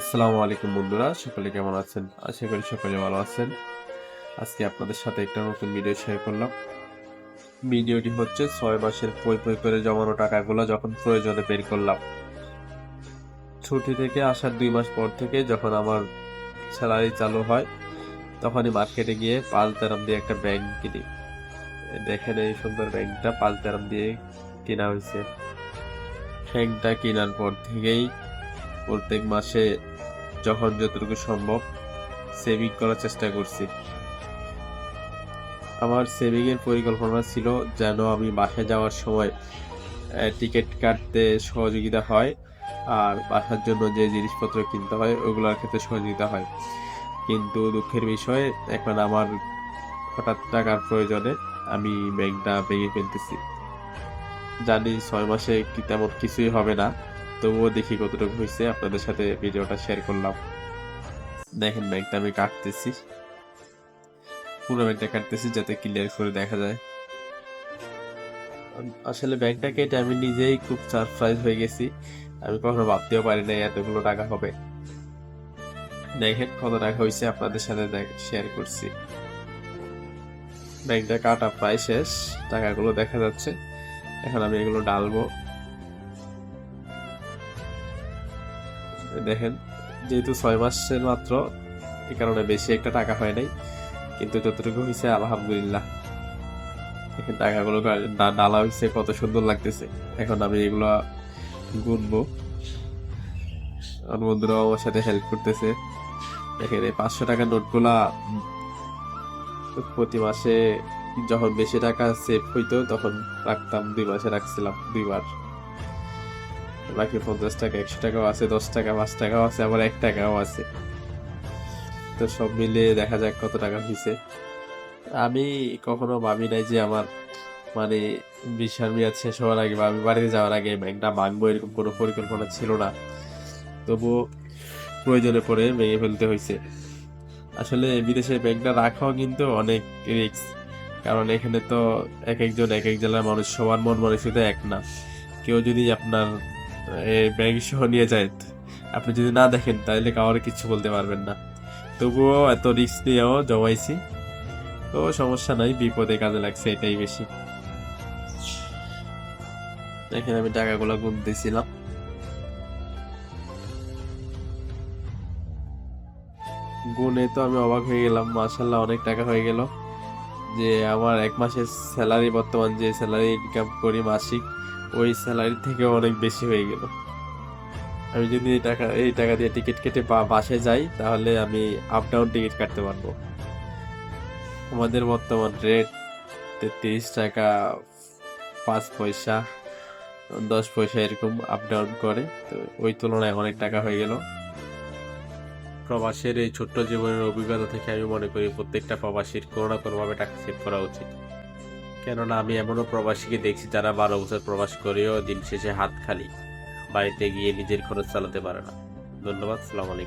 আসসালামু আলাইকুম বন্ধুরা, সকলে কেমন আছেন? আশা করি সকলে ভালো আছেন। আজকে আপনাদের সাথে একটা নতুন ভিডিও শেয়ার করলাম। ভিডিওটি হচ্ছে ছয় মাসের পই পই করে জমানো টাকাগুলো যখন প্রয়োজনে বের করলাম। ছুটি থেকে আসার দুই মাস পর থেকে যখন আমার স্যালারি চালু হয়, তখনই মার্কেটে গিয়ে পাঁচ তেরাম দিয়ে একটা ব্যাংক কিনি। দেখেন এই সুন্দর ব্যাংকটা পাঁচ তেরাম দিয়ে কেনা হয়েছে। ব্যাংকটা কেনার পর থেকেই প্রত্যেক মাসে যখন যতটুকু সম্ভব সেভিং করার চেষ্টা করছি। আমার সেভিং এর পরিকল্পনা ছিল যেন আমি বাসায় যাওয়ার সময় টিকিট কাটতে সহযোগিতা হয় আর বাসার জন্য যে জিনিসপত্র কিনতে হয় ওগুলোর ক্ষেত্রে সহযোগিতা হয়। কিন্তু দুঃখের বিষয়, এখন আমার হঠাৎ টাকার প্রয়োজনে আমি ব্যাংকটা ভেঙে ফেলতেছি। জানি ছয় মাসে তেমন কিছুই হবে না। তবুও দেখি কতটুকু হয়েছে আপনাদের সাথে ভিডিওটা শেয়ার করলাম। দেখেন ব্যাগটা আমি কাটতেছি। পুরো ব্যাগটা কাটতেছি যাতে ক্লিয়ার করে দেখা যায়। আসলে ব্যাগটা কেটে আমি নিজেই খুব সারপ্রাইজ হয়ে গেছি। আমি কখনো ভাবতেও পারি না এতগুলো টাকা হবে। দেখেন কত টাকা হয়েছে আপনাদের সাথে শেয়ার করছি। ব্যাগটা কাটা প্রায় শেষ। টাকাগুলো দেখা যাচ্ছে। এখন আমি এগুলো ডালবো। দেখেন, যেহেতু ছয় মাসের মাত্র এই কারণে বেশি একটা টাকা হয় নাই। কিন্তু যতটুকু হয়েছে আলহামদুলিল্লাহ। দেখেন, টাকাগুলো ডালা হয়েছে কত সুন্দর লাগতেছে। এখন আমি এগুলো গুনবো। আমার বন্ধুরাও আমার সাথে হেল্প করতেছে। দেখেন, এই পাঁচশো টাকার নোটগুলা প্রতি মাসে যখন বেশি টাকা সেভ হইতো, তখন রাখতাম, দুই মাসে রাখছিলাম, দুইবার। বাকি পঞ্চাশ টাকা, একশো টাকাও আছে, দশ টাকা, পাঁচ টাকাও আছে, আবার এক টাকাও আছে। তো সব মিলিয়ে দেখা যাক কত টাকা হয়েছে আমি কখনো ভাবি নাই যে আমার মানে বিশাল মেয়াদ শেষ হওয়ার আগে বা আমি বাড়িতে যাওয়ার আগে ব্যাংকটা ভাঙবো এরকম কোনো পরিকল্পনা ছিল না। তবুও প্রয়োজনে পড়ে ভেঙে ফেলতে হয়েছে আসলে বিদেশে ব্যাংকটা রাখাও কিন্তু অনেক রিস্ক, কারণ এখানে তো এক একজন এক এক জেলার মানুষ, সবার মন মানসিকতা এক না। কেউ যদি আপনার ব্যাংক সহ নিয়ে যায়। আপনি যদি না দেখেন, তাহলে কাউরে কিছু বলতে পারবেন না। তবুও এত রিস্ক নিয়েও জমাইছি। তো সমস্যা নাই, বিপদে কাজে লাগছে এটাই বেশি। দেখেন আমি টাকাগুলো গুনতেছিলাম গুনে তো আমি অবাক হয়ে গেলাম মাসাল্লাহ অনেক টাকা হয়ে গেল। যে আমার এক মাসের স্যালারি বর্তমান যে স্যালারি ইনকাম করি মাসিক ওই স্যালারি থেকে অনেক বেশি হয়ে গেল। আমি যদি এই টাকা এই টাকা দিয়ে টিকিট কেটে বা- বাসে যাই, তাহলে আমি আপ ডাউন টিকিট কাটতে পারব। আমাদের বর্তমান রেট তেত্রিশ টাকা, পাঁচ পয়সা, দশ পয়সা এরকম আপ ডাউন করে। তো ওই তুলনায় অনেক টাকা হয়ে গেল। প্রবাসের এই ছোট্ট জীবনের অভিজ্ঞতা থেকে আমি মনে করি প্রত্যেকটা প্রবাসীর কোনো না কোনোভাবে টাকা সেভ করা উচিত। কেননা আমি এমনও প্রবাসীকে দেখছি যারা বারো বছর প্রবাস করেও দিন শেষে হাত খালি। বাড়িতে গিয়ে নিজের খরচ চালাতে পারে না। ধন্যবাদ, সালাম আলাইকুম।